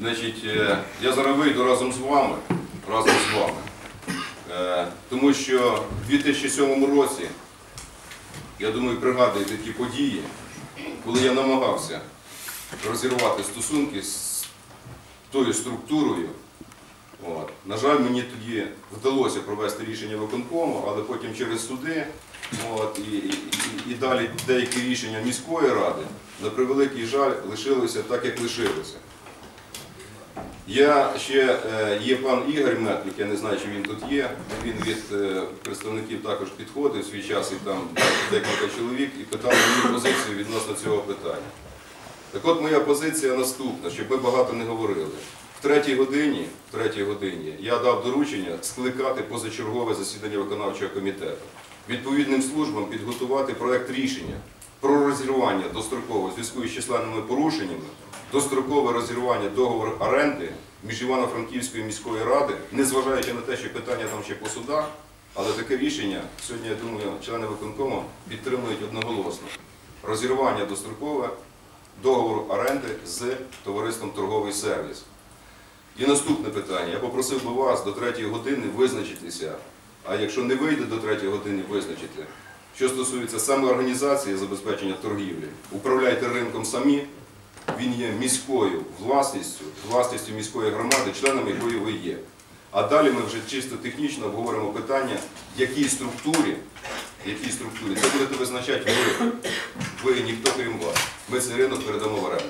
Значить, е, я зараз вийду разом з вами, разом з вами. Е, Тому що в 2007 році, я думаю, пригадуєте ті події, коли я намагався розірвати стосунки з тою структурою. От. На жаль, мені тоді вдалося провести рішення виконкому, але потім через суди от, і, і, і- далі деякі рішення міської ради, на превеликий жаль, лишилися так, як лишилися. Я ще е, є пан Ігор Метлик, я не знаю, чи він тут є. Він від е, представників також підходив свій час і там декілька чоловік і питав мою позицію відносно цього питання. Так от моя позиція наступна, щоб ми багато не говорили. В третій годині, в третій годині я дав доручення скликати позачергове засідання виконавчого комітету. Відповідним службам підготувати проект рішення про розірвання достроково зв'язку із численними порушеннями, дострокове розірвання договору оренди між Івано-Франківською міською ради, незважаючи на те, що питання там ще по судах, але таке рішення сьогодні, я думаю, члени виконкому підтримують одноголосно. Розірвання дострокове договору оренди з товариством торговий сервіс. І наступне питання. Я попросив би вас до 3 години визначитися, а якщо не вийде до 3 години, визначити, що стосується саме організації забезпечення торгівлі. Управляйте ринком самі, він є міською власністю, власністю міської громади, членами якої ви є. А далі ми вже чисто технічно обговоримо питання, якій структурі, якій структурі. Це будете визначати ви. Ви ніхто крім вас. Ми цей ринок передамо в оренду.